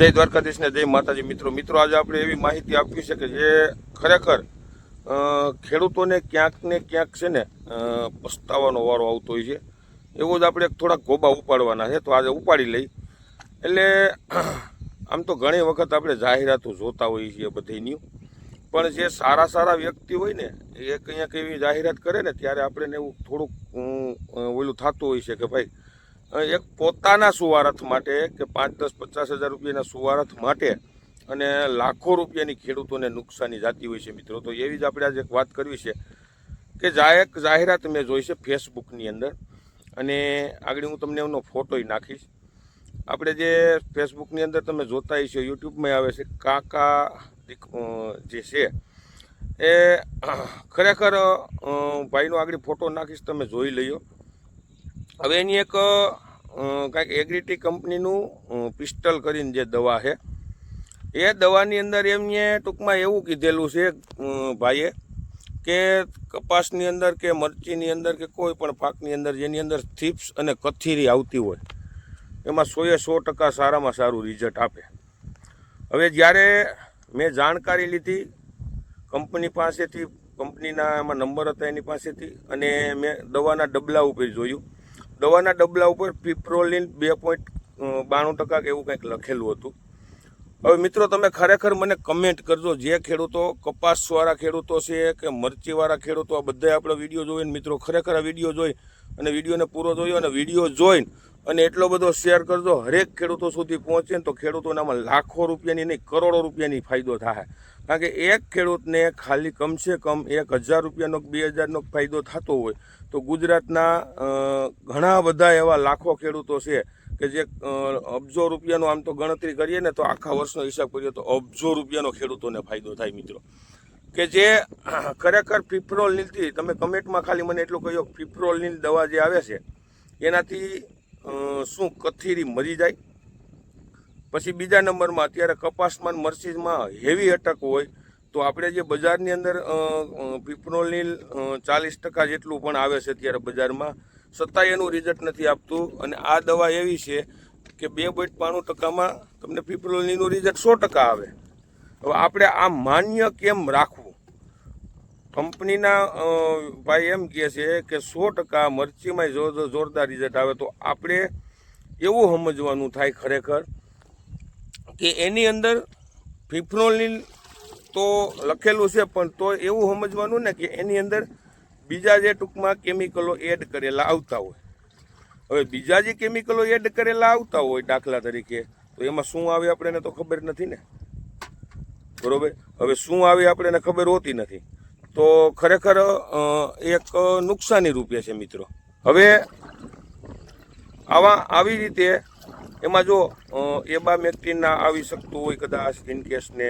જય દ્વારકાધીશ ને જય માતાજી. મિત્રો મિત્રો, આજે આપણે એવી માહિતી આપવી છે કે જે ખરેખર ખેડૂતોને ક્યાંક ને ક્યાંક છે ને પસ્તાવાનો વારો આવતો હોય છે. એવો જ આપણે થોડાક ગોબા ઉપાડવાના છે. તો આજે ઉપાડી લઈ. એટલે, આમ તો ઘણી વખત આપણે જાહેરાતો જોતા હોઈએ છીએ બધીની પણ જે સારા સારા વ્યક્તિ હોય ને, એ કંઈક એવી જાહેરાત કરે ને, ત્યારે આપણે એવું થોડુંક ઓલું થતું હોય છે કે ભાઈ એક પોતાના સુવારથ માટે કે પાંચ, દસ, પચાસ હજાર રૂપિયાના સુવારથ માટે અને લાખો રૂપિયાની ખેડૂતોને નુકસાની જાતી હોય છે મિત્રો. તો એવી જ આપણે આજે એક વાત કરવી છે કે જાહેર જાહેરાત મેં જોઈ છે ફેસબુકની અંદર અને આગળ હું તમને એમનો ફોટોય નાખીશ. આપણે જે ફેસબુકની અંદર તમે જોતા છે, યુટ્યુબમાં આવે છે, કાકા જે છે એ ખરેખર ભાઈનો આગળ ફોટો નાખીશ, તમે જોઈ લઈયો હવે એની એક કાંઈક એગ્રીટી કંપનીનું પિસ્ટલ કરીને જે દવા છે, એ દવાની અંદર એમને ટૂંકમાં એવું કીધેલું છે ભાઈએ કે કપાસની અંદર કે મરચીની અંદર કે કોઈ પણ પાકની અંદર જેની અંદર થીપ્સ અને કથીરી આવતી હોય, એમાં સોએ સો ટકા સારામાં સારું રિઝલ્ટ આપે. હવે જ્યારે મેં જાણકારી લીધી કંપની પાસેથી કંપનીના એમાં નંબર હતા એની પાસેથી, અને મેં દવાના ડબલા ઉપર જોયું દવાના ડબલા ઉપર પીપ્રોલિન બે પોઈન્ટ બાણું ટકા કે એવું કંઈક લખેલું હતું. હવે મિત્રો તમે ખરેખર મને કમેન્ટ કરજો જે ખેડૂતો, કપાસવાળા ખેડૂતો છે કે મરચીવાળા ખેડૂતો, આ બધા આપણે વીડિયો જોઈને મિત્રો ખરેખર આ વીડિયો જોઈ અને વિડીયોને પૂરો જોયો અને વીડિયો જોઈને અને એટલો બધો શેર કરજો. હરેક ખેડૂતો સુધી પહોંચે ને તો ખેડૂતોનામાં લાખો રૂપિયાની નહીં, કરોડો રૂપિયાની ફાયદો થાય. કારણ કે એક ખેડૂતને ખાલી કમસે કમ એક હજાર રૂપિયાનો બે હજારનો ફાયદો થતો હોય, તો ગુજરાતના ઘણા બધા એવા લાખો ખેડૂતો છે કે જે અબજો રૂપિયાનો આમ તો ગણતરી કરીએ ને તો આખા વર્ષનો હિસાબ કરીએ તો અબજો રૂપિયાનો ખેડૂતોને ફાયદો થાય મિત્રો. કે જે ખરેખર ફિફ્રોલ નીલથી, તમે કમેન્ટમાં ખાલી મને એટલું કહ્યું, ફિફ્રોલ નીલ દવા જે આવે છે, એનાથી શું કથીરી મરી જાય? પછી બીજા નંબરમાં અત્યારે કપાસમાં મરસીઝમાં હેવી અટક હોય, તો આપણે જે બજારની અંદર ફિફ્રોલિલ ચાલીસ ટકા જેટલું પણ આવે છે અત્યારે બજારમાં, છતાંય એનું રિઝલ્ટ નથી આપતું. અને આ દવા એવી છે કે બે પોઈન્ટ પાણું ટકામાં તમને પીપરોલનીનું રિઝલ્ટ સો ટકા આવે. હવે આપણે આ માન્ય કેમ રાખવું? કંપનીના ભાઈ એમ કહે છે કે સો ટકા મરચીમાં જોરદાર રિઝલ્ટ આવે તો આપણે એવું સમજવાનું થાય ખરેખર કે એની અંદર ફિફ્રોલિન તો લખેલું છે, પણ તો એવું સમજવાનું ને કે એની અંદર બીજા જે ટૂંકમાં કેમિકલો એડ કરેલા આવતા હોય. હવે બીજા જે કેમિકલો એડ કરેલા આવતા હોય દાખલા તરીકે, તો એમાં શું આવે આપણને તો ખબર નથી ને? બરોબર? હવે શું આવે આપણને ખબર હોતી નથી. તો ખરેખર એક નુકસાની રૂપિયા છે મિત્રો. હવે આવા, આવી રીતે એમાં જો એબા મેક્ટિનના આવી શકતું હોય કદાચ ઇનકેસને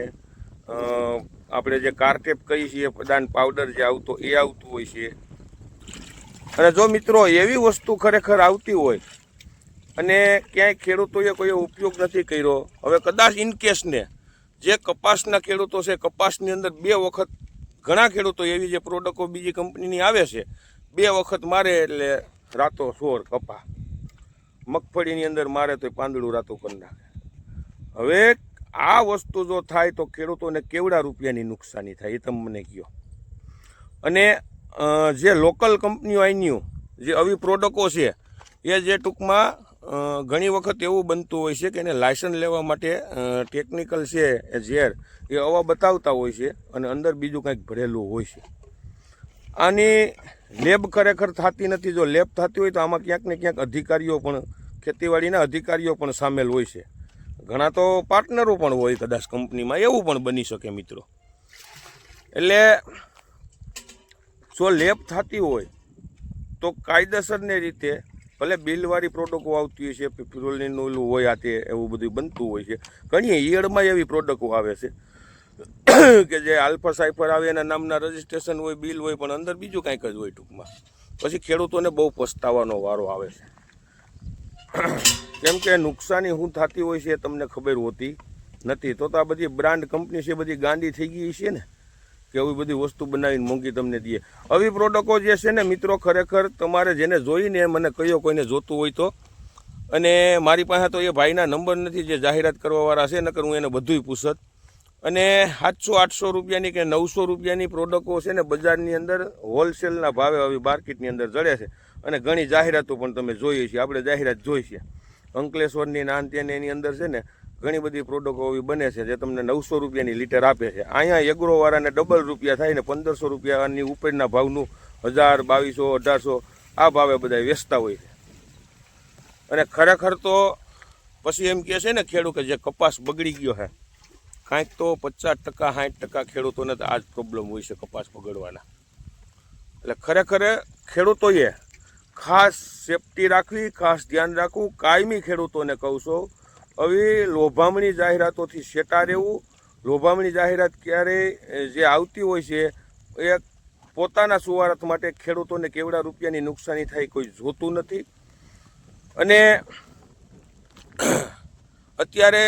આપણે જે કારટેપ કહીએ છીએ પ્રદાન પાવડર જે આવતો એ આવતું હોય છે. અને જો મિત્રો એવી વસ્તુ ખરેખર આવતી હોય, અને ક્યાંય ખેડૂતોએ કોઈ ઉપયોગ નથી કર્યો, હવે કદાચ ઇન કેસને જે કપાસના ખેડૂતો છે, કપાસની અંદર બે વખત ઘણા ખેડૂતો એવી જે પ્રોડક્ટો બીજી કંપનીની આવે છે, બે વખત મારે એટલે રાતો સોર કપા. મગફળીની અંદર મારે તો પાંદડું રાતું કરી નાખે. હવે આ વસ્તુ જો થાય તો ખેડૂતોને કેવડા રૂપિયાની નુકસાની થાય એ તમે મને કહો. અને જે લોકલ કંપનીઓ આઈન્યુ જે આવી પ્રોડક્ટો છે, એ જે ટૂંકમાં ઘણી વખત એવું બનતું હોય છે કે એને લાયસન્સ લેવા માટે ટેકનિકલ છે, એ ઝેર, એ અવા બતાવતા હોય છે અને અંદર બીજું કંઈક ભરેલું હોય છે. આની લેબ ખરેખર થતી નથી. જો લેબ થતી હોય તો આમાં ક્યાંક ને ક્યાંક અધિકારીઓ પણ, ખેતીવાડીના અધિકારીઓ પણ સામેલ હોય છે. ઘણા તો પાર્ટનરો પણ હોય કદાચ કંપનીમાં. એવું પણ બની શકે મિત્રો. એટલે જો લેબ થતી હોય તો કાયદેસરને રીતે ભલે બિલવાળી પ્રોડક્ટો આવતી હોય છે ફિરોલિનનું ઓલું હોય આ તે એવું બધું બનતું હોય છે. ઘણી ઈયળમાં એવી પ્રોડક્ટો આવે છે કે જે આલ્ફા સાઇફર આવે, એના નામના રજીસ્ટ્રેશન હોય, બિલ હોય, પણ અંદર બીજું કાંઈક જ હોય ટૂંકમાં. પછી ખેડૂતોને બહુ પસ્તાવાનો વારો આવે છે. કેમ કે નુકસાની શું થતી હોય છે તમને ખબર હોતી નથી. તો તો આ બધી બ્રાન્ડ કંપની છે બધી ગાંડી થઈ ગઈ છે ને. કે આવી બધી વસ્તુ બનાવીને મોંઘી તમને દે આવી પ્રોડક્ટો જે છે ને મિત્રો ખરેખર તમારે જેને જોઈને મને કયો કોઈને જોતું હોય તો. અને મારી પાસે તો એ ભાઈના નંબર નથી જે જાહેરાત કરવાવાળા છે, નકર હું એને બધુંય પૂછત. અને સાતસો, આઠસો રૂપિયાની કે નવસો રૂપિયાની પ્રોડક્ટો છે ને બજારની અંદર હોલસેલના ભાવે આવી માર્કેટની અંદર જડે છે. અને ઘણી જાહેરાતો પણ તમે જોઈએ છીએ આપણે જાહેરાત જોઈ છે. અંકલેશ્વરની નાન તેની એની અંદર છે ને ઘણી બધી પ્રોડક્ટો એવી બને છે જે તમને નવસો રૂપિયાની લીટર આપે છે. અહીંયા એગ્રોવાળાને ડબલ રૂપિયા થાય ને પંદરસો રૂપિયાની ઉપરના ભાવનું હજાર, બાવીસો, અઢારસો આ ભાવે બધા વેચતા હોય છે. અને ખરેખર તો પછી એમ કહે છે ને ખેડૂત કે જે કપાસ બગડી ગયો છે કાંઈક તો પચાસ ટકા, સાઠ ટકા ખેડૂતોને તો આ જ પ્રોબ્લેમ હોય છે કપાસ બગડવાના. એટલે ખરેખર ખેડૂતોએ ખાસ સેફટી રાખવી, ખાસ ધ્યાન રાખવું. કાયમી ખેડૂતોને કહું છું હવે લોભામણી જાહેરાતોથી શેટા રહેવું, લોભામણી જાહેરાત ક્યારેય જે આવતી હોય છે, એ પોતાના સુવાર્થ માટે ખેડૂતોને કેવડા રૂપિયાની નુકસાની થાય કોઈ જોતું નથી. અને અત્યારે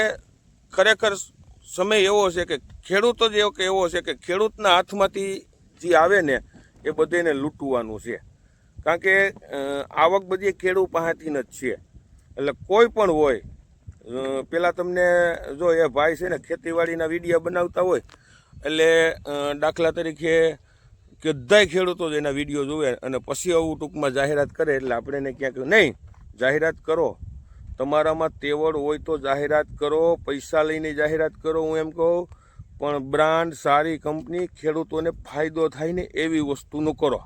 ખરેખર સમય એવો છે કે ખેડૂત જ એવો કે એવો છે કે ખેડૂતના હાથમાંથી જે આવે ને, એ બધાને લૂંટવાનું છે. કારણ કે આવક બધી ખેડૂત પાસેથી જ છે. એટલે કોઈ પણ હોય પેલા તમને જો એ ભાઈ છે ને ખેતીવાડીના વીડિયો બનાવતા હોય, એટલે દાખલા તરીકે બધાય ખેડૂતો જ એના વીડિયો જોવે અને પછી આવું ટૂંકમાં જાહેરાત કરે, એટલે આપણે એને ક્યાંક નહીં, જાહેરાત કરો. તમારામાં તેવડ હોય તો જાહેરાત કરો, પૈસા લઈને જાહેરાત કરો, હું એમ કહું. પણ બ્રાન્ડ સારી કંપની ખેડૂતોને ફાયદો થાય ને એવી વસ્તુનું કરો.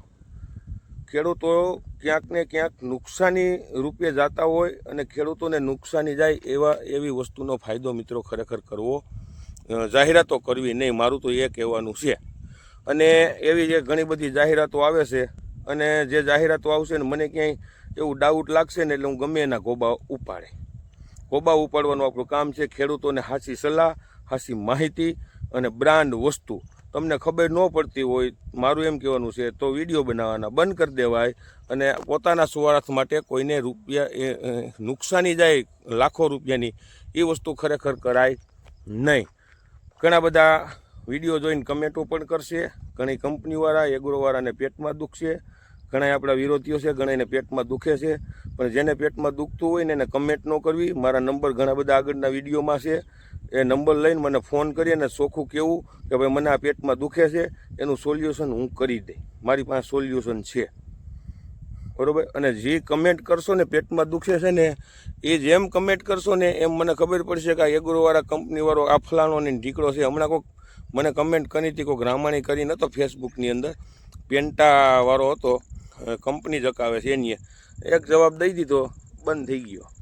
ખેડૂતો ક્યાંક ને ક્યાંક નુકસાની રૂપે જતા હોય અને ખેડૂતોને નુકસાની જાય એવા, એવી વસ્તુનો ફાયદો મિત્રો ખરેખર કરવો જાહેરાતો કરવી નહીં, મારું તો એ કહેવાનું છે. અને એવી જે ઘણી બધી જાહેરાતો આવે છે અને જે જાહેરાતો આવશે ને મને ક્યાંય એવું ડાઉટ લાગશે ને એટલે હું ગમે એના ગોબા ઉપાડે. ગોબા ઉપાડવાનું આપણું કામ છે ખેડૂતોને હાસી સલાહ, હાસી માહિતી અને બ્રાન્ડ વસ્તુ. તમને ખબર ન પડતી હોય, મારું એમ કહેવાનું છે, તો વીડિયો બનાવવાના, બંધ કરી દેવાય અને પોતાના સ્વાર્થ માટે કોઈને રૂપિયા, એ નુકસાની જાય લાખો રૂપિયાની, એ વસ્તુ ખરેખર કરાય નહીં. ઘણા બધા વીડિયો જોઈને કમેન્ટો પણ કરશે, ઘણી કંપનીવાળા, એગ્રોવાળાને પેટમાં દુખશે ઘણા આપણા વિરોધીઓ છે ઘણા એને પેટમાં દુખે છે, પણ જેને પેટમાં દુખતું હોય ને એને કમેન્ટ ન કરવી, મારા નંબર ઘણા બધા આગળના વિડીયોમાં છે એ નંબર લઈને મને ફોન કરી અને ચોખ્ખું કહેવું કે ભાઈ મને આ પેટમાં દુખે છે, એનું સોલ્યુશન હું કરી દઈ મારી પાસે સોલ્યુશન છે. બરાબર? અને જે કમેન્ટ કરશો ને પેટમાં દુખે છે ને, એ જેમ કમેન્ટ કરશો ને, એમ મને ખબર પડશે કે આ એગ્રોવાળા કંપનીવાળો આ ફલાણો ને ઢીકળો છે. હમણાં કોઈક મને કમેન્ટ કરી હતી કોઈક ગ્રામાણી કરીને હતો ફેસબુકની અંદર. પેન્ટાવાળો હતો કંપની જકાવે છે એની. એક જવાબ દઈ દીધો, બંધ થઈ ગયો.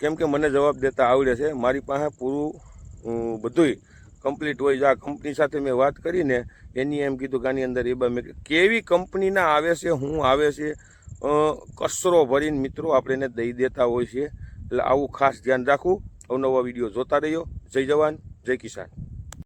કેમ કે મને જવાબ દેતા આવડે છે. મારી પાસે પૂરું બધુંય કમ્પ્લીટ હોય. આ કંપની સાથે મેં વાત કરીને એની એમ કીધું કે આની અંદર એ બા કેવી કંપનીના આવે છે, હું આવે છે કસરો ભરીને મિત્રો આપણે એને દઈ દેતા હોય છે. એટલે આવું ખાસ ધ્યાન રાખવું. અવનવા વીડિયો જોતા રહ્યો જય જવાન, જય કિસાન.